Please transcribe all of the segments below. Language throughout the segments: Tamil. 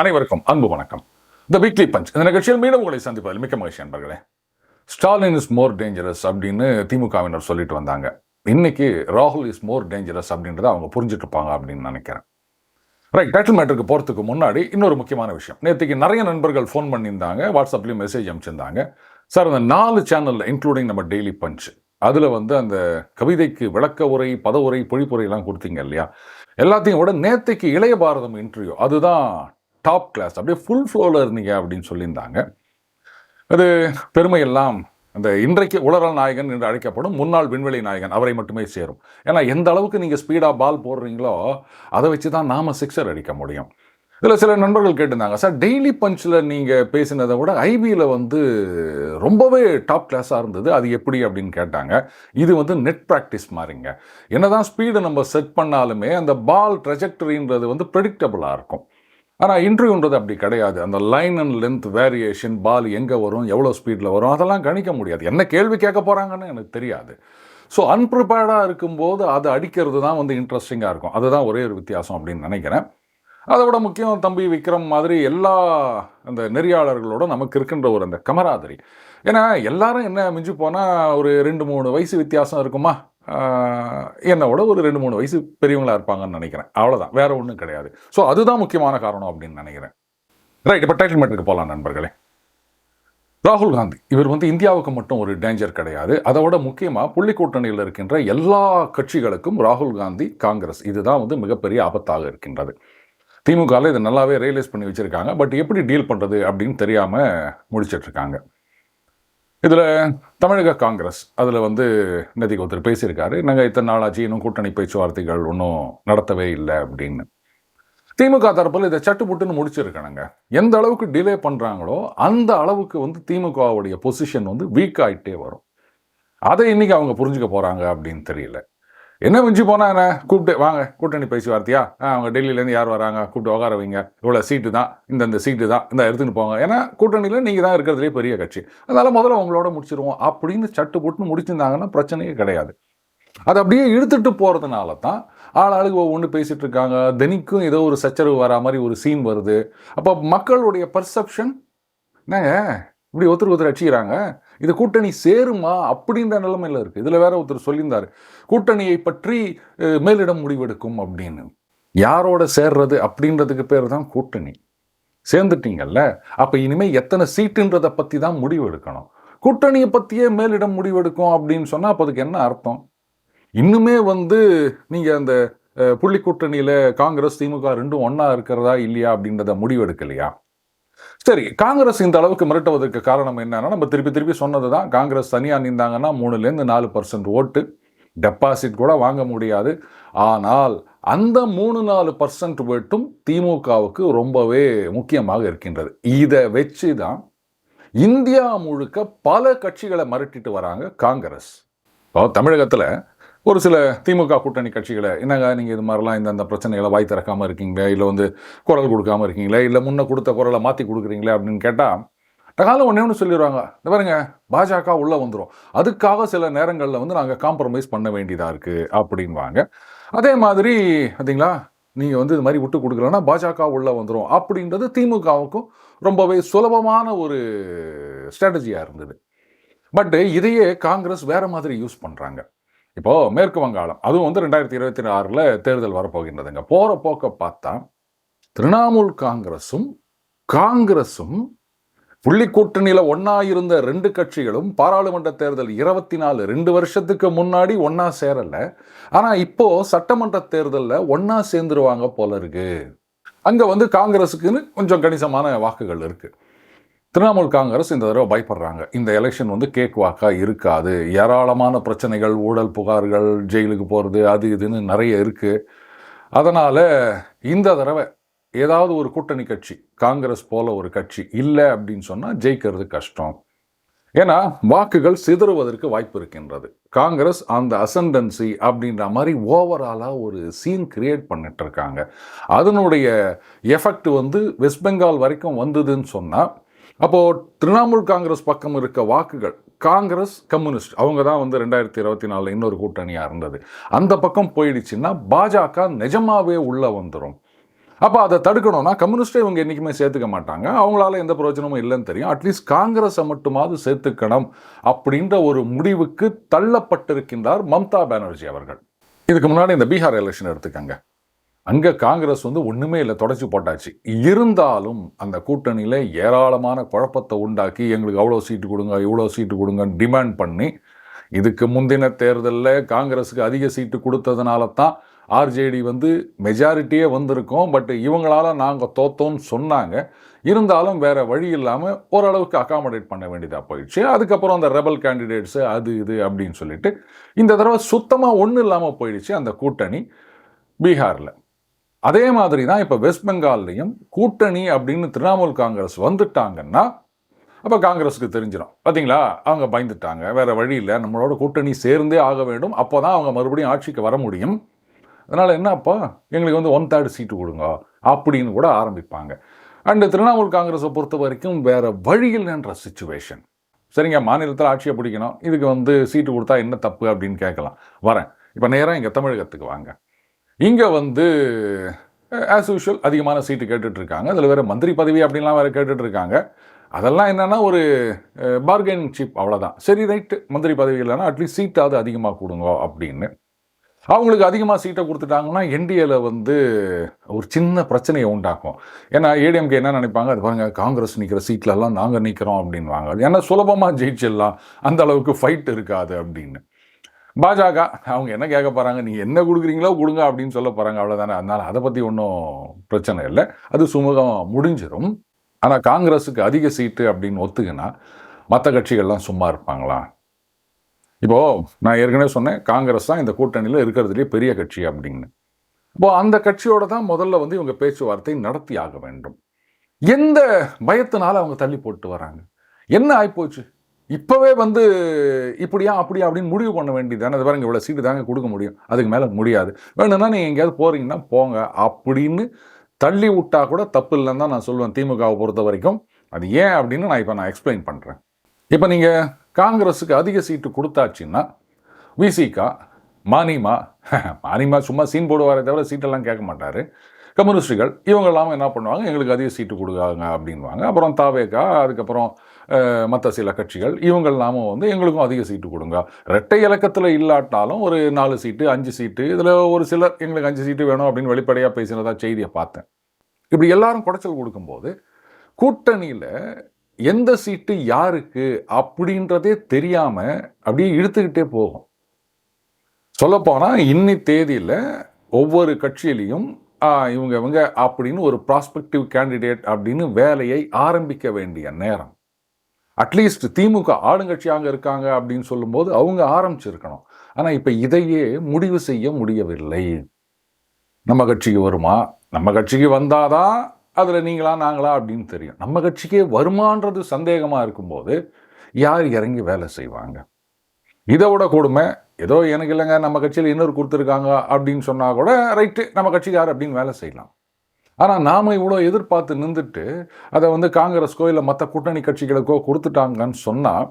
அனைவருக்கும் அன்பு வணக்கம். த வீக்லி பஞ்ச் இந்த நிகழ்ச்சியில் மீண்டும் உங்களை சந்திப்பதில் மிக்க மகிழ்ச்சி நண்பர்களே. ஸ்டாலின் இஸ் மோர் டேஞ்சரஸ் அப்படின்னு திமுகவினர் சொல்லிட்டு வந்தாங்க. இன்னைக்கு ராகுல் இஸ் மோர் டேஞ்சரஸ் அப்படின்றத அவங்க புரிஞ்சுட்டு இருப்பாங்க அப்படின்னு நினைக்கிறேன். ரைட் டைட்டில் மேட்டருக்கு போகிறதுக்கு முன்னாடி இன்னொரு முக்கியமான விஷயம். நேற்றுக்கு நிறைய நண்பர்கள் ஃபோன் பண்ணியிருந்தாங்க வாட்ஸ்அப்லேயும் மெசேஜ் அனுப்பிச்சிருந்தாங்க. சார் அந்த நாலு சேனலில் இன்க்ளூடிங் நம்ம டெய்லி பஞ்ச் அதில் வந்து அந்த கவிதைக்கு விளக்க உரை பத உரை பொழிப்புரையெல்லாம் கொடுத்தீங்க இல்லையா? எல்லாத்தையும் விட நேத்தைக்கு இளைய பாரதம் இன்டர்வியூ அதுதான் டாப் கிளாஸ் அப்படியே ஃபுல் ஃப்ளோவில் இருந்தீங்க அப்படின்னு சொல்லியிருந்தாங்க. அது பெருமையெல்லாம் அந்த இன்றைக்கு உலரல் நாயகன் என்று அழைக்கப்படும் முன்னாள் விண்வெளி நாயகன் அவரை மட்டுமே சேரும். ஏன்னா எந்த அளவுக்கு நீங்கள் ஸ்பீடாக பால் போடுறீங்களோ அதை வச்சு தான் நாம் சிக்ஸர் அடிக்க முடியும். இதில் சில நண்பர்கள் கேட்டிருந்தாங்க. சார் டெய்லி பஞ்சில் நீங்கள் பேசினதை விட ஐபியில் வந்து ரொம்பவே டாப் கிளாஸாக இருந்தது. அது எப்படி அப்படின்னு கேட்டாங்க. இது வந்து நெட் ப்ராக்டிஸ் மாதிரிங்க என்னதான் ஸ்பீடு நம்ம செட் பண்ணாலுமே அந்த பால் ட்ரெஜெக்டரின்றது வந்து ப்ரெடிக்டபுளாக இருக்கும். ஆனால் இன்டர்வியூன்றது அப்படி கிடையாது. அந்த line and length variation ball எங்கே வரும் எவ்வளோ ஸ்பீடில் வரும் அதெல்லாம் கணிக்க முடியாது. என்ன கேள்வி கேட்க போகிறாங்கன்னு எனக்கு தெரியாது. ஸோ அன்ப்ரிப்பேர்டாக இருக்கும்போது அதை அடிக்கிறது தான் வந்து இன்ட்ரெஸ்டிங்காக இருக்கும். அதுதான் ஒரே ஒரு வித்தியாசம் அப்படின்னு நினைக்கிறேன். அதை விட முக்கியம் தம்பி விக்ரம் மாதிரி எல்லா அந்த நெறியாளர்களோட நமக்கு இருக்கின்ற ஒரு அந்த கமராதரி. ஏன்னா எல்லாரும் என்ன மிஞ்சி போனால் ஒரு ரெண்டு மூணு வயசு வித்தியாசம் இருக்குமா? என்னோட ஒரு ரெண்டு மூணு வயசு பெரியவங்களா இருப்பாங்கன்னு நினைக்கிறேன். அவ்வளோதான் வேற ஒன்றும் கிடையாது. ஸோ அதுதான் முக்கியமான காரணம் அப்படின்னு நினைக்கிறேன். ரைட் இப்போ டைட்டில் மேட்டருக்கு போகலாம் நண்பர்களே. ராகுல் காந்தி. இவர் வந்து இந்தியாவுக்கு மட்டும் ஒரு டேஞ்சர் கிடையாது. அதை விட முக்கியமாக புள்ளி கூட்டணியில் இருக்கின்ற எல்லா கட்சிகளுக்கும் ராகுல் காந்தி காங்கிரஸ். இதுதான் வந்து மிகப்பெரிய ஆபத்தாக இருக்கின்றது. திமுகவில் இதை நல்லாவே ரியலைஸ் பண்ணி வச்சுருக்காங்க. பட் எப்படி டீல் பண்ணுறது அப்படின்னு தெரியாமல் முடிச்சிட்ருக்காங்க. இதில் தமிழக காங்கிரஸ் அதில் வந்து நேற்றுக்கு ஒருத்தர் பேசியிருக்காரு. நாங்கள் இத்தனை நாளாச்சு? இன்னும் கூட்டணி பேச்சுவார்த்தைகள் ஒன்றும் நடத்தவே இல்லை அப்படின்னு. திமுக தரப்பில் இதை சட்டுப்புட்டுன்னு முடிச்சிருக்கணுங்க. எந்த அளவுக்கு டிலே பண்ணுறாங்களோ அந்த அளவுக்கு வந்து திமுகவுடைய பொசிஷன் வந்து வீக் ஆகிட்டே வரும். அதை இன்னைக்கு அவங்க புரிஞ்சுக்க போகிறாங்க அப்படின்னு தெரியல. என்ன மிஞ்சி போனா என்ன? கூப்பிட்டு வாங்க கூட்டணி பேசி வார்த்தையா? அவங்க டெல்லியிலேருந்து யார் வராங்க? கூப்பிட்டு உட்கார வைங்க. இவ்வளோ சீட்டு தான் இந்தந்த சீட்டு தான் இந்த எடுத்துன்னு போங்க. ஏன்னா கூட்டணியில் நீங்கள் தான் இருக்கிறதுலே பெரிய கட்சி. அதனால் முதல்ல உங்களோட முடிச்சிருவோம். அப்படின்னு சட்டு போட்டுன்னு முடிச்சிருந்தாங்கன்னா பிரச்சனையே கிடையாது. அது அப்படியே இழுத்துட்டு போகிறதுனால தான் ஆள் ஆளுக்கு ஒவ்வொன்று பேசிகிட்டு இருக்காங்க. தினிக்கும் ஏதோ ஒரு சச்சரவு வரா மாதிரி ஒரு சீன் வருது. அப்போ மக்களுடைய பர்செப்ஷன் என்னங்க? இப்படி ஒருத்தர் ஒருத்தர் அடிச்சுக்கிறாங்க இது கூட்டணி சேருமா அப்படின்ற நிலைமையில் இருக்குது இதில் வேற ஒருத்தர் சொல்லியிருந்தார். கூட்டணியை பற்றி மேலிடம் முடிவெடுக்கும் அப்படின்னு. யாரோட சேர்றது அப்படின்றதுக்கு பேர் தான் கூட்டணி. சேர்ந்துட்டீங்கல்ல? அப்போ இனிமேல் எத்தனை சீட்டுன்றதை பற்றி தான் முடிவெடுக்கணும் கூட்டணியை பற்றியே மேலிடம் முடிவெடுக்கும் அப்படின்னு சொன்னால் அப்போ அதுக்கு என்ன அர்த்தம்? இன்னுமே வந்து நீங்கள் அந்த புள்ளி கூட்டணியில் காங்கிரஸ் திமுக ரெண்டும் ஒன்றா இருக்கிறதா இல்லையா அப்படின்றத முடிவெடுக்கலையா? சரி காங்கிரஸ் இந்த அளவுக்கு மிரட்டுவதற்கு காரணம் என்னன்னா நம்ம திருப்பி திருப்பி சொன்னது தான் காங்கிரஸ் தனியாக நின்றாங்கன்னா மூணுலேருந்து நாலு பர்சன்ட் ஓட்டு. டெபாசிட் கூட வாங்க முடியாது. ஆனால் அந்த மூணு நாலு பர்சன்ட் ஓட்டும் திமுகவுக்கு ரொம்பவே முக்கியமாக இருக்கின்றது. இதை வச்சு தான் இந்தியா முழுக்க பல கட்சிகளை மிரட்டிட்டு வராங்க காங்கிரஸ். இப்போ தமிழகத்தில் ஒரு சில திமுக கூட்டணி கட்சிகளை என்னங்க நீங்கள் இது மாதிரிலாம் இந்த அந்த பிரச்சனைகளை வாய் திறக்காமல் இருக்கீங்களே? இல்லை வந்து குரல் கொடுக்காம இருக்கீங்களே? இல்லை முன்னே கொடுத்த குரலை மாற்றி கொடுக்குறீங்களே? அப்படின்னு கேட்டால் டகாலம் ஒன்றே ஒன்று சொல்லிடுவாங்க. இந்த பாருங்க பாஜக உள்ளே வந்துடும் அதுக்காக சில நேரங்களில் வந்து நாங்கள் காம்ப்ரமைஸ் பண்ண வேண்டியதாக இருக்குது அப்படின்வாங்க. அதே மாதிரி பார்த்தீங்களா நீங்கள் வந்து இது மாதிரி விட்டு கொடுக்கலன்னா பாஜக உள்ளே வந்துடும் அப்படின்றது திமுகவுக்கும் ரொம்பவே சுலபமான ஒரு ஸ்ட்ராட்டஜியாக இருந்தது. பட் இதையே காங்கிரஸ் வேற மாதிரி யூஸ் பண்ணுறாங்க இப்போது மேற்கு வங்காளம் அதுவும் வந்து ரெண்டாயிரத்தி இருபத்தி ஆறில் தேர்தல் வரப்போகின்றதுங்க. போகிற போக்க பார்த்தா திரிணாமுல் காங்கிரஸும் காங்கிரஸும் புள்ளி கூட்டணியில் ஒன்றா இருந்த ரெண்டு கட்சிகளும் பாராளுமன்ற தேர்தல் இருபத்தி நாலு ரெண்டு வருஷத்துக்கு முன்னாடி ஒன்றா சேரலை. ஆனால் இப்போது சட்டமன்ற தேர்தலில் ஒன்றா சேர்ந்துருவாங்க போல இருக்கு. அங்கே வந்து காங்கிரஸுக்குன்னு கொஞ்சம் கணிசமான வாக்குகள் இருக்குது திரிணாமுல் காங்கிரஸ் இந்த தடவை பயப்படுறாங்க. இந்த எலெக்ஷன் வந்து கேக் வாக்காக இருக்காது. ஏராளமான பிரச்சனைகள் ஊழல் புகார்கள் ஜெயிலுக்கு போகிறது அது இதுன்னு நிறைய இருக்குது அதனால் இந்த தடவை ஏதாவது ஒரு கூட்டணி கட்சி காங்கிரஸ் போல ஒரு கட்சி இல்லை அப்படின்னு சொன்னால் ஜெயிக்கிறது கஷ்டம். ஏன்னா வாக்குகள் சிதறுவதற்கு வாய்ப்பு இருக்கின்றது. காங்கிரஸ் அந்த அசண்டன்சி அப்படின்ற மாதிரி ஓவராலாக ஒரு சீன் கிரியேட் பண்ணிட்டு இருக்காங்க. அதனுடைய எஃபெக்ட் வந்து வெஸ்ட் பெங்கால் வரைக்கும் வந்ததுன்னு சொன்னால் அப்போது திரிணாமுல் காங்கிரஸ் பக்கம் இருக்க வாக்குகள் காங்கிரஸ் கம்யூனிஸ்ட் அவங்க தான் வந்து ரெண்டாயிரத்தி இருபத்தி நாலில் இன்னொரு கூட்டணியாக இருந்தது. அந்த பக்கம் போயிடுச்சுன்னா பாஜக நிஜமாகவே உள்ளே வந்துடும் அப்போ அதை தடுக்கணும்னா கம்யூனிஸ்டே இவங்க என்றைக்குமே சேர்த்துக்க மாட்டாங்க. அவங்களால எந்த பிரயோஜனமும் இல்லைன்னு தெரியும். அட்லீஸ்ட் காங்கிரஸை மட்டுமாவது சேர்த்துக்கணும் அப்படின்ற ஒரு முடிவுக்கு தள்ளப்பட்டிருக்கின்றார் மம்தா பானர்ஜி அவர்கள். இதுக்கு முன்னாடி இந்த பீகார் எலெக்ஷன் எடுத்துக்கங்க. அங்கே காங்கிரஸ் வந்து ஒன்றுமே இல்லை தொடச்சி போட்டாச்சு. இருந்தாலும் அந்த கூட்டணியில் ஏராளமான குழப்பத்தை உண்டாக்கி எங்களுக்கு அவ்வளோ சீட்டு கொடுங்க இவ்வளோ சீட்டு கொடுங்கன்னு டிமாண்ட் பண்ணி இதுக்கு முந்தின தேர்தலில் காங்கிரஸுக்கு அதிக சீட்டு கொடுத்ததுனால தான் ஆர்ஜேடி வந்து மெஜாரிட்டியே வந்திருக்கோம். பட் இவங்களால நாங்கள் தோத்தோம்னு சொன்னாங்க. இருந்தாலும் வேறு வழி இல்லாமல் ஓரளவுக்கு அகாமடேட் பண்ண வேண்டியதாக போயிடுச்சு. அதுக்கப்புறம் அந்த ரெபல் கேண்டிடேட்ஸு அது இது அப்படின்னு சொல்லிட்டு இந்த தடவை சுத்தமாக ஒன்றும் இல்லாமல் போயிடுச்சு அந்த கூட்டணி பீகாரில். அதே மாதிரி தான் இப்போ வெஸ்ட் பெங்கால்லையும் கூட்டணி அப்படின்னு திரிணாமுல் காங்கிரஸ் வந்துட்டாங்கன்னா அப்போ காங்கிரஸுக்கு தெரிஞ்சிடும் பார்த்தீங்களா அவங்க பயந்துட்டாங்க. வேறு வழி இல்லை. நம்மளோட கூட்டணி சேர்ந்தே ஆக வேண்டும். அப்போ தான் அவங்க மறுபடியும் ஆட்சிக்கு வர முடியும். அதனால் என்னப்பா? எங்களுக்கு வந்து ஒன் தேர்ட் சீட்டு கொடுங்க. அப்படின்னு கூட ஆரம்பிப்பாங்க. அண்டு திரிணாமுல் காங்கிரஸை பொறுத்த வரைக்கும் வேறு வழி இல்லைன்ற சுச்சுவேஷன் சரிங்க மாநிலத்தில் ஆட்சியை பிடிக்கணும். இதுக்கு வந்து சீட்டு கொடுத்தா என்ன தப்பு அப்படின்னு கேட்கலாம். வரேன். இப்போ நேராக இங்கே தமிழகத்துக்கு வாங்க. இங்கே வந்து ஆஸ் யூஷுவல் அதிகமான சீட்டு கேட்டுட்ருக்காங்க. அதில் வேறு மந்திரி பதவி அப்படின்லாம் வேறு கேட்டுட்ருக்காங்க. அதெல்லாம் என்னென்னா ஒரு பார்கெனிங் சீப் அவ்வளோதான் சரி ரைட்டு மந்திரி பதவி இல்லைன்னா அட்லீஸ்ட் சீட்டாவது அதிகமாக கொடுங்க அப்படின்னு. அவங்களுக்கு அதிகமாக சீட்டை கொடுத்துட்டாங்கன்னா என்டிஏல வந்து ஒரு சின்ன பிரச்சனையை உண்டாக்கும். ஏன்னா ஏடிஎம்கே என்ன நினைப்பாங்க? அது பாருங்கள் காங்கிரஸ் நிற்கிற சீட்லலாம் நாங்கள் நிற்கிறோம் அப்படின்வாங்க ஏன்னா சுலபமாக ஜெயிச்சிடலாம். அந்த அளவுக்கு ஃபைட் இருக்காது அப்படின்னு. பாஜக அவங்க என்ன கேட்க போகிறாங்க நீங்கள் என்ன கொடுக்குறீங்களோ கொடுங்க அப்படின்னு சொல்ல போகிறாங்க அவ்வளோதானே அதனால் அதை பற்றி ஒன்றும் பிரச்சனை இல்லை. அது சுமூகம் முடிஞ்சிடும் ஆனால் காங்கிரஸுக்கு அதிக சீட்டு அப்படின்னு ஒத்துக்குன்னா மற்ற கட்சிகள்லாம் சும்மா இருப்பாங்களா? இப்போது நான் ஏற்கனவே சொன்னேன் காங்கிரஸ் தான் இந்த கூட்டணியில் இருக்கிறதுலே பெரிய கட்சி அப்படின்னு. இப்போ அந்த கட்சியோட தான் முதல்ல வந்து இவங்க பேச்சுவார்த்தை நடத்தி ஆக வேண்டும். எந்த பயத்தினால அவங்க தள்ளி போட்டு வராங்க? என்ன ஆகிப்போச்சு இப்போவே வந்து இப்படியா அப்படியா அப்படின்னு முடிவு பண்ண வேண்டியது தானே. பாருங்க இவ்வளோ சீட்டு தாங்க கொடுக்க முடியும். அதுக்கு மேலே முடியாது. வேணும்னா நீங்கள் எங்கேயாவது போகிறீங்கன்னா போங்க. அப்படின்னு தள்ளி விட்டா கூட தப்பு இல்லைன்னு தான் நான் சொல்லுவேன் திமுகவை பொறுத்த வரைக்கும். அது ஏன் அப்படின்னு நான் இப்போ நான் எக்ஸ்பிளைன் பண்ணுறேன் இப்போ நீங்கள் காங்கிரஸுக்கு அதிக சீட்டு கொடுத்தாச்சுன்னா விசிகா மானிமா மானிமா சும்மா சீன் போடுவாரே தவிர சீட்டெல்லாம் கேட்க மாட்டார். கம்யூனிஸ்டுகள் இவங்க எல்லாமே என்ன பண்ணுவாங்க? எங்களுக்கு அதிக சீட்டு கொடுக்காங்க அப்படின்வாங்க அப்புறம் தாவேக்கா அதுக்கப்புறம் மற்ற சில கட்சிகள் இவங்கள் நாம் வந்து எங்களுக்கும் அதிக சீட்டு கொடுங்க. ரெட்டை இலக்கத்தில் இல்லாட்டாலும் ஒரு நாலு சீட்டு அஞ்சு சீட்டு இதில் ஒரு சிலர் எங்களுக்கு அஞ்சு சீட்டு வேணும் அப்படின்னு வெளிப்படையாக பேசினதாக செய்தியை பார்த்தேன். இப்படி எல்லாரும் குடைச்சல் கொடுக்கும்போது கூட்டணியில் எந்த சீட்டு யாருக்கு அப்படின்றதே தெரியாமல் அப்படியே இழுத்துக்கிட்டே போகும். சொல்லப்போனால் இன்னி தேதியில் ஒவ்வொரு கட்சியிலையும் இவங்க இவங்க அப்படின்னு ஒரு ப்ராஸ்பெக்டிவ் கேண்டிடேட் அப்படின்னு வேலையை ஆரம்பிக்க வேண்டிய நேரம். அட்லீஸ்ட் திமுக ஆளுங்கட்சியாக இருக்காங்க அப்படின்னு சொல்லும்போது அவங்க ஆரம்பிச்சிருக்கணும். ஆனால் இப்போ இதையே முடிவு செய்ய முடியவில்லை. நம்ம கட்சிக்கு வருமா? நம்ம கட்சிக்கு வந்தாதான் அதில் நீங்களா நாங்களா அப்படின்னு தெரியும். நம்ம கட்சிக்கே வருமானது சந்தேகமாக இருக்கும்போது யார் இறங்கி வேலை செய்வாங்க? இதை விட கொடுமை ஏதோ எனக்கு இல்லைங்க நம்ம கட்சியில் இன்னொரு கொடுத்துருக்காங்க அப்படின்னு சொன்னால் கூட ரைட்டு நம்ம கட்சிக்கார் அப்படின்னு வேலை செய்யலாம். ஆனால் நாம் இவ்வளோ எதிர்பார்த்து நின்றுட்டு அதை வந்து காங்கிரஸ்க்கோ இல்லை மற்ற கூட்டணி கட்சிகளுக்கோ கொடுத்துட்டாங்கன்னு சொன்னால்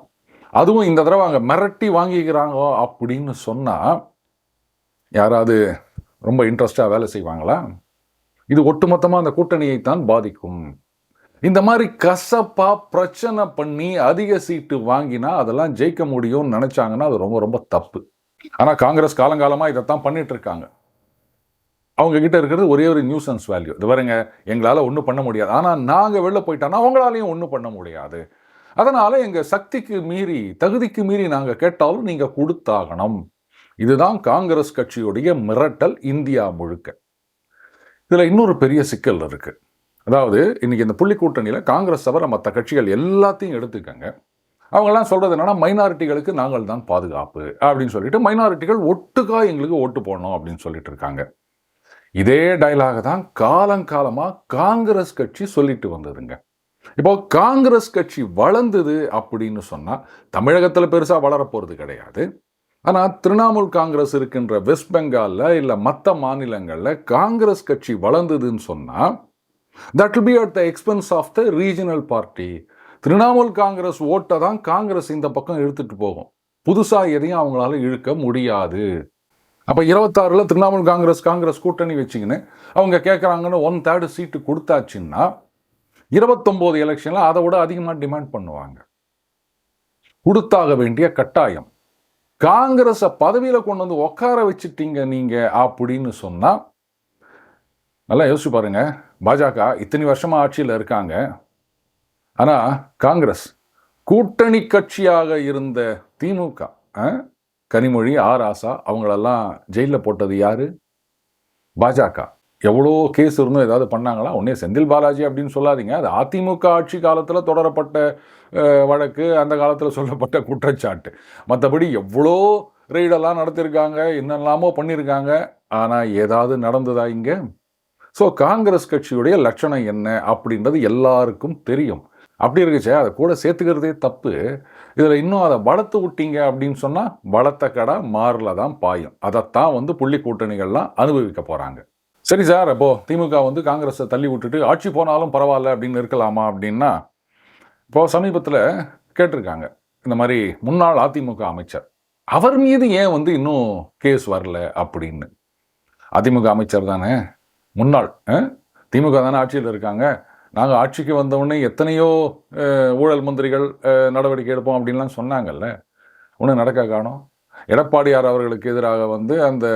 அதுவும் இந்த தடவை அங்கே மிரட்டி வாங்கிக்கிறாங்க அப்படின்னு சொன்னால் யாராவது ரொம்ப இன்ட்ரெஸ்டாக வேலை செய்வாங்களா? இது ஒட்டுமொத்தமாக அந்த கூட்டணியை தான் பாதிக்கும். இந்த மாதிரி கசப்பா பிரச்சனை பண்ணி அதிக சீட்டு வாங்கினா அதெல்லாம் ஜெயிக்க முடியும்னு நினச்சாங்கன்னா அது ரொம்ப ரொம்ப தப்பு. ஆனால் காங்கிரஸ் காலங்காலமாக இதைத்தான் பண்ணிட்டு இருக்காங்க. அவங்கக்கிட்ட இருக்கிறது ஒரே ஒரு நியூசன்ஸ் வேல்யூ இது பாருங்க எங்களால் ஒன்றும் பண்ண முடியாது. ஆனால் நாங்கள் வெளில போயிட்டோன்னா அவங்களாலையும் ஒன்றும் பண்ண முடியாது. அதனால் எங்கள் சக்திக்கு மீறி தகுதிக்கு மீறி நாங்கள் கேட்டாலும் நீங்கள் கொடுத்தாகணும். இதுதான் காங்கிரஸ் கட்சியுடைய மிரட்டல் இந்தியா முழுக்க. இதில் இன்னொரு பெரிய சிக்கல் இருக்குது அதாவது இன்றைக்கி இந்த புள்ளி கூட்டணியில் காங்கிரஸ் தவிர மற்ற கட்சிகள் எல்லாத்தையும் எடுத்துக்கங்க. அவங்கெல்லாம் சொல்கிறது என்னென்னா மைனாரிட்டிகளுக்கு நாங்கள் தான் பாதுகாப்பு அப்படின்னு சொல்லிட்டு மைனாரிட்டிகள் ஒட்டுக்கா எங்களுக்கு ஓட்டு போடணும் அப்படின்னு சொல்லிட்டு இருக்காங்க. இதே டைலாக தான் காலங்காலமாக காங்கிரஸ் கட்சி சொல்லிட்டு வந்ததுங்க. இப்போ காங்கிரஸ் கட்சி வளர்ந்தது அப்படின்னு சொன்னால் தமிழகத்தில் பெருசாக வளரப்போகிறது கிடையாது. ஆனால் திரிணாமுல் காங்கிரஸ் இருக்கின்ற வெஸ்ட் பெங்காலில் இல்லை மற்ற மாநிலங்களில் காங்கிரஸ் கட்சி வளர்ந்ததுன்னு சொன்னால் that will be at the expense of the regional party Trinamool Congress ஓட்டை தான் காங்கிரஸ் இந்த பக்கம் இழுத்துட்டு போகும். புதுசாக எதையும் அவங்களால இழுக்க முடியாது. அப்போ இருபத்தாறில் திரிணாமுல் காங்கிரஸ் காங்கிரஸ் கூட்டணி வச்சுக்கின்னு அவங்க கேட்குறாங்கன்னு ஒன் தேர்டு சீட்டு கொடுத்தாச்சுன்னா இருபத்தொம்போது எலெக்ஷனில் அதை விட அதிகமாக டிமாண்ட் பண்ணுவாங்க. கொடுத்தாக வேண்டிய கட்டாயம். காங்கிரஸை பதவியில் கொண்டு வந்து உட்கார வச்சுட்டீங்க நீங்கள் அப்படின்னு சொன்னால் நல்லா யோசிச்சு பாருங்க. பாஜக இத்தனை வருஷமாக ஆட்சியில் இருக்காங்க. ஆனால் காங்கிரஸ் கூட்டணி கட்சியாக இருந்த திமுக ஆ? கனிமொழி ஆர். ஆசா அவங்களெல்லாம் ஜெயிலில் போட்டது யார்? பாஜக. எவ்வளோ கேஸ் இருந்தும் ஏதாவது பண்ணாங்களா? உடனே செந்தில் பாலாஜி அப்படின்னு சொல்லாதீங்க. அது அதிமுக ஆட்சி காலத்தில் தொடரப்பட்ட வழக்கு அந்த காலத்தில் சொல்லப்பட்ட குற்றச்சாட்டு. மற்றபடி எவ்வளோ ரெய்டெல்லாம் நடத்தியிருக்காங்க என்னெல்லாமோ பண்ணியிருக்காங்க ஆனால் ஏதாவது நடந்ததா இங்கே? ஸோ காங்கிரஸ் கட்சியுடைய லட்சணம் என்ன அப்படின்றது எல்லாருக்கும் தெரியும். அப்படி இருக்குச்சே அதை கூட சேர்த்துக்கிறதே தப்பு. இதில் இன்னும் அதை வளர்த்து விட்டீங்க அப்படின்னு சொன்னால் வளர்த்த கடை மாறில் தான் பாயும். அதைத்தான் வந்து புள்ளி கூட்டணிகள்லாம் அனுபவிக்க போகிறாங்க சரி சார் அப்போ திமுக வந்து காங்கிரஸை தள்ளி விட்டுட்டு ஆட்சி போனாலும் பரவாயில்ல அப்படின்னு இருக்கலாமா அப்படின்னா இப்போ சமீபத்தில் கேட்டிருக்காங்க. இந்த மாதிரி முன்னாள் அதிமுக அமைச்சர். அவர் மீது ஏன் வந்து இன்னும் கேஸ் வரல அப்படின்னு? அதிமுக அமைச்சர் தானே? முன்னாள் திமுக தானே ஆட்சியில் இருக்காங்க. நாங்கள் ஆட்சிக்கு வந்தவுடனே எத்தனையோ ஊழல் மந்திரிகள் நடவடிக்கை எடுப்போம் அப்படின்லாம் சொன்னாங்கல்ல. ஒன்றும் நடக்க காணோம். எடப்பாடியார் அவர்களுக்கு எதிராக வந்து அந்த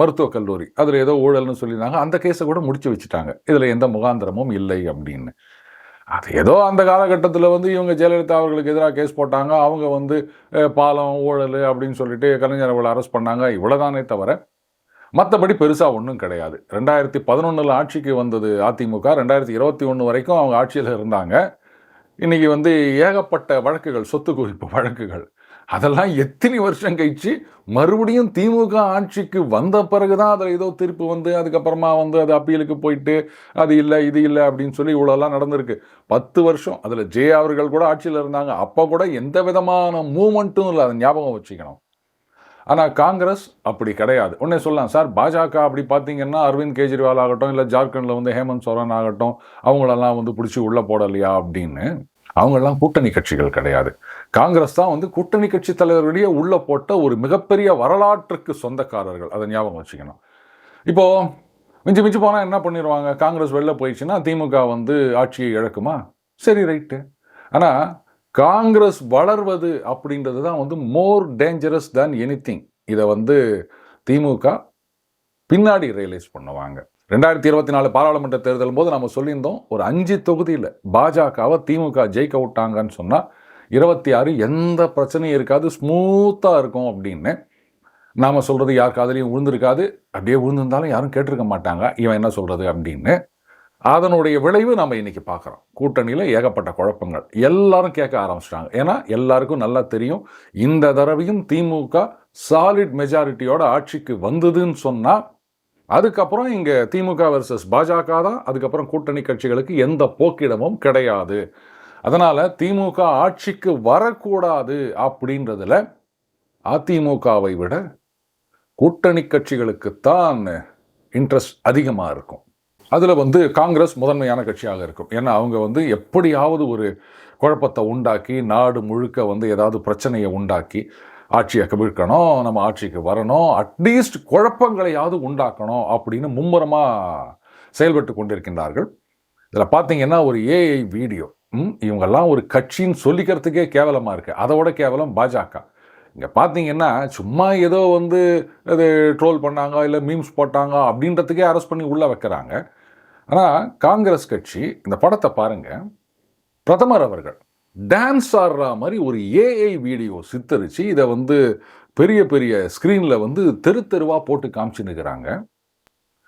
மருத்துவக் கல்லூரி அதில் ஏதோ ஊழல்னு சொல்லியிருந்தாங்க. அந்த கேஸை கூட முடிச்சு வச்சுட்டாங்க. இதில் எந்த முகாந்திரமும் இல்லை அப்படின்னு. அது ஏதோ அந்த காலகட்டத்தில் வந்து இவங்க ஜெயலலிதா அவர்களுக்கு எதிராக கேஸ் போட்டாங்க. அவங்க வந்து பாலம் ஊழல் அப்படின்னு சொல்லிட்டு கலைஞர் அவளை அரெஸ்ட் பண்ணாங்க. இவ்வளோதானே தவிர மற்றபடி பெருசாக ஒன்றும் கிடையாது. ரெண்டாயிரத்தி பதினொன்றில் ஆட்சிக்கு வந்தது அதிமுக. ரெண்டாயிரத்தி இருபத்தி ஒன்று வரைக்கும் அவங்க ஆட்சியில் இருந்தாங்க. இன்னைக்கு வந்து ஏகப்பட்ட வழக்குகள் சொத்து குவிப்பு வழக்குகள். அதெல்லாம் எத்தனை வருஷம் கழிச்சு மறுபடியும் திமுக ஆட்சிக்கு வந்த பிறகு தான் அதில் ஏதோ தீர்ப்பு வந்து அதுக்கப்புறமா வந்து அது அப்பீலுக்கு போயிட்டு அது இல்லை இது இல்லை அப்படின்னு சொல்லி இவ்வளோலாம் நடந்திருக்கு. பத்து வருஷம். அதில் ஜெயா அவர்கள் கூட ஆட்சியில் இருந்தாங்க. அப்போ கூட எந்த விதமான மூமெண்ட்டும் இல்லை. அதை ஞாபகம் வச்சுக்கணும். ஆனால் காங்கிரஸ் அப்படி கிடையாது. உடனே சொல்லலாம் சார் பாஜக அப்படி பார்த்தீங்கன்னா அரவிந்த் கெஜ்ரிவால் ஆகட்டும் இல்லை ஜார்க்கண்டில் வந்து ஹேமந்த் சோரன் ஆகட்டும் அவங்களெல்லாம் வந்து பிடிச்சி உள்ளே போடலையா? அப்படின்னு. அவங்கெல்லாம் கூட்டணி கட்சிகள் கிடையாது. காங்கிரஸ் தான் வந்து கூட்டணி கட்சி தலைவர்களையே உள்ளே போட்ட ஒரு மிகப்பெரிய வரலாற்றுக்கு சொந்தக்காரர்கள். அதை ஞாபகம் வச்சுக்கணும். இப்போது மிஞ்சி மிஞ்சி போனால் என்ன பண்ணிடுவாங்க காங்கிரஸ் வெளில போயிடுச்சுன்னா திமுக வந்து ஆட்சியை இழக்குமா? சரி ரைட்டு. ஆனால் காங்கிரஸ் வளர்வது அப்படின்றது தான் வந்து more dangerous than anything இதை வந்து திமுக பின்னாடி ரியலைஸ் பண்ணுவாங்க. ரெண்டாயிரத்தி இருபத்தி நாலு பாராளுமன்ற தேர்தலும் போது நம்ம சொல்லியிருந்தோம் ஒரு அஞ்சு தொகுதியில் பாஜகவை திமுக ஜெயிக்க விட்டாங்கன்னு சொன்னால் இருபத்தி ஆறு எந்த பிரச்சனையும் இருக்காது ஸ்மூத்தாக இருக்கும் அப்படின்னு. நாம் சொல்கிறது யார் காதலையும் விழுந்திருக்காது அப்படியே விழுந்திருந்தாலும் யாரும் கேட்டிருக்க மாட்டாங்க இவன் என்ன சொல்கிறது அப்படின்னு. அதனுடைய விளைவு நம்ம இன்றைக்கி பார்க்குறோம். கூட்டணியில் ஏகப்பட்ட குழப்பங்கள். எல்லாரும் கேட்க ஆரம்பிச்சிட்டாங்க. ஏன்னா எல்லாருக்கும் நல்லா தெரியும். இந்த தடவையும் திமுக சாலிட் மெஜாரிட்டியோட ஆட்சிக்கு வந்ததுன்னு சொன்னால் அதுக்கப்புறம் இங்கே திமுக வர்சஸ் பாஜக தான். அதுக்கப்புறம் கூட்டணி கட்சிகளுக்கு எந்த போக்கிடமும் கிடையாது. அதனால் திமுக ஆட்சிக்கு வரக்கூடாது அப்படின்றதில் அதிமுகவை விட கூட்டணி கட்சிகளுக்குத்தான் இன்ட்ரெஸ்ட் அதிகமாக இருக்கும். அதில் வந்து காங்கிரஸ் முதன்மையான கட்சியாக இருக்கும். ஏன்னா அவங்க வந்து எப்படியாவது ஒரு குழப்பத்தை உண்டாக்கி நாடு முழுக்க வந்து ஏதாவது பிரச்சனையை உண்டாக்கி ஆட்சியை கவிழ்க்கணும் நம்ம ஆட்சிக்கு வரணும் அட்லீஸ்ட் குழப்பங்களையாவது உண்டாக்கணும் அப்படின்னு மும்முரமாக செயல்பட்டு கொண்டிருக்கின்றார்கள். இதில் பார்த்தீங்கன்னா ஒரு ஏஐ வீடியோ. ம், இவங்கெல்லாம் ஒரு கட்சின்னு சொல்லிக்கிறதுக்கே கேவலமாக இருக்குது அதோட கேவலம் பாஜக. இங்கே பார்த்தீங்கன்னா சும்மா ஏதோ வந்து அது ட்ரோல் பண்ணாங்க இல்லை மீம்ஸ் போட்டாங்க அப்படின்றதுக்கே அரெஸ்ட் பண்ணி உள்ளே வைக்கிறாங்க. ஆனால் காங்கிரஸ் கட்சி இந்த படத்தை பாருங்கள் பிரதமர் அவர்கள் டான்ஸ் ஆடுற மாதிரி ஒரு ஏஐ வீடியோ சித்தரித்து இதை வந்து பெரிய பெரிய ஸ்க்ரீனில் வந்து தெரு தெருவாக போட்டு காமிச்சுன்னுக்கிறாங்க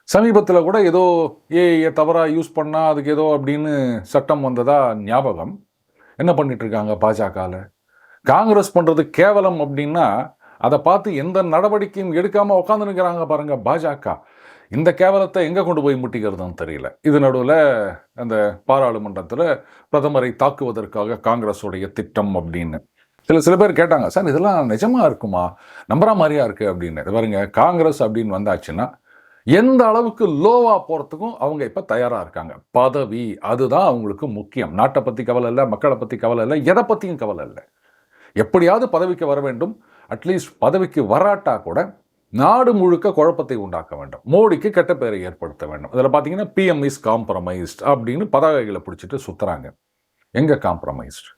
சமீபத்தில் கூட ஏதோ ஏஐயை தவறாக யூஸ் பண்ணால் அதுக்கு ஏதோ அப்படின்னு சட்டம் வந்ததா ஞாபகம். என்ன பண்ணிகிட்ருக்காங்க பாஜகவில் காங்கிரஸ் பண்ணுறது கேவலம் அப்படின்னா அதை பார்த்து எந்த நடவடிக்கையும் எடுக்காமல் உட்காந்துருக்கிறாங்க பாருங்கள் பாஜக. இந்த கேவலத்தை எங்கே கொண்டு போய் முட்டிக்கிறதுன்னு தெரியல. இது நடுவில் அந்த பாராளுமன்றத்தில் பிரதமரை தாக்குவதற்காக காங்கிரஸுடைய திட்டம் அப்படின்னு. சில சில பேர் கேட்டாங்க சார் இதெல்லாம் நிஜமாக இருக்குமா? நம்புற மாதிரியா இருக்குது அப்படின்னு. இது பாருங்க காங்கிரஸ் அப்படின்னு வந்தாச்சுன்னா எந்த அளவுக்கு லோவாக போகிறதுக்கும் அவங்க இப்போ தயாராக இருக்காங்க. பதவி அதுதான் அவங்களுக்கு முக்கியம். நாட்டை பற்றி கவலை இல்லை மக்களை பற்றி கவலை இல்லை எதை பற்றியும் கவலை இல்லை. எப்படியாவது பதவிக்கு வர வேண்டும். அட்லீஸ்ட் பதவிக்கு வராட்டா கூட நாடு முழுக்க குழப்பத்தை உண்டாக்க வேண்டும். மோடிக்கு கெட்ட பெயரை ஏற்படுத்த வேண்டும். இதில் பார்த்தீங்கன்னா பிஎம் இஸ் காம்ப்ரமைஸ்ட் அப்படின்னு பதாகைகளை பிடிச்சிட்டு சுற்றுறாங்க எங்கே காம்ப்ரமைஸ்ட்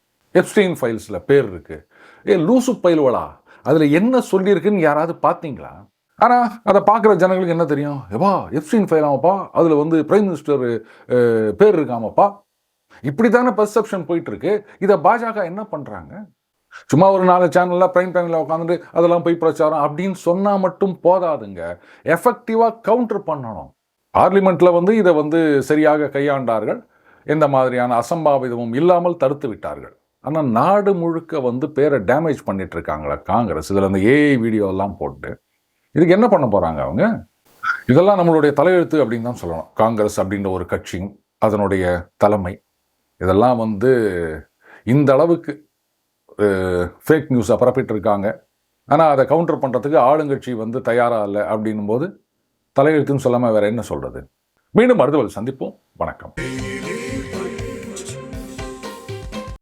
எப்ஸ்டீன் ஃபைல்ஸில் பேர் இருக்குது ஏ லூசு பயில்வலா? அதில் என்ன சொல்லியிருக்குன்னு யாராவது பார்த்தீங்களா ஆனால் அதை பார்க்குற ஜனங்களுக்கு என்ன தெரியும்? எப்பா எப்ஸ்டீன் ஃபைல் ஆமாப்பா. அதில் வந்து பிரைம் மினிஸ்டர் பேர் இருக்காமப்பா. இப்படி தானே பெர்செப்ஷன் போயிட்டுருக்கு இதை பாஜக என்ன பண்ணுறாங்க சும்மா ஒரு நாலு சேனலில் ப்ரைம் டைமில் உட்காந்துட்டு அதெல்லாம் போய் பிரச்சாரம் அப்படின்னு சொன்னால் மட்டும் போதாதுங்க. எஃபெக்டிவாக கவுண்டர் பண்ணணும். பார்லிமெண்ட்டில் வந்து இதை வந்து சரியாக கையாண்டார்கள். எந்த மாதிரியான அசம்பாவிதமும் இல்லாமல் தடுத்து விட்டார்கள். ஆனால் நாடு முழுக்க வந்து பேரை டேமேஜ் பண்ணிட்டு இருக்காங்களா காங்கிரஸ். இதில் அந்த ஏஐ வீடியோ எல்லாம் போட்டு. இதுக்கு என்ன பண்ண போகிறாங்க அவங்க? இதெல்லாம் நம்மளுடைய தலையெழுத்து அப்படின்னு தான் சொல்லணும். காங்கிரஸ் அப்படின்ற ஒரு கட்சியும் அதனுடைய தலைமை. இதெல்லாம் வந்து இந்த அளவுக்கு ஃபேக் நியூஸை பரப்பிட்டுருக்காங்க. ஆனால் அதை கவுண்டர் பண்ணுறதுக்கு ஆளுங்கட்சி வந்து தயாராக இல்லை அப்படின்னும் போது தலையெழுத்துன்னு சொல்லாமல் வேற என்ன சொல்கிறது மீண்டும் மருத்துவல் சந்திப்போம். வணக்கம்.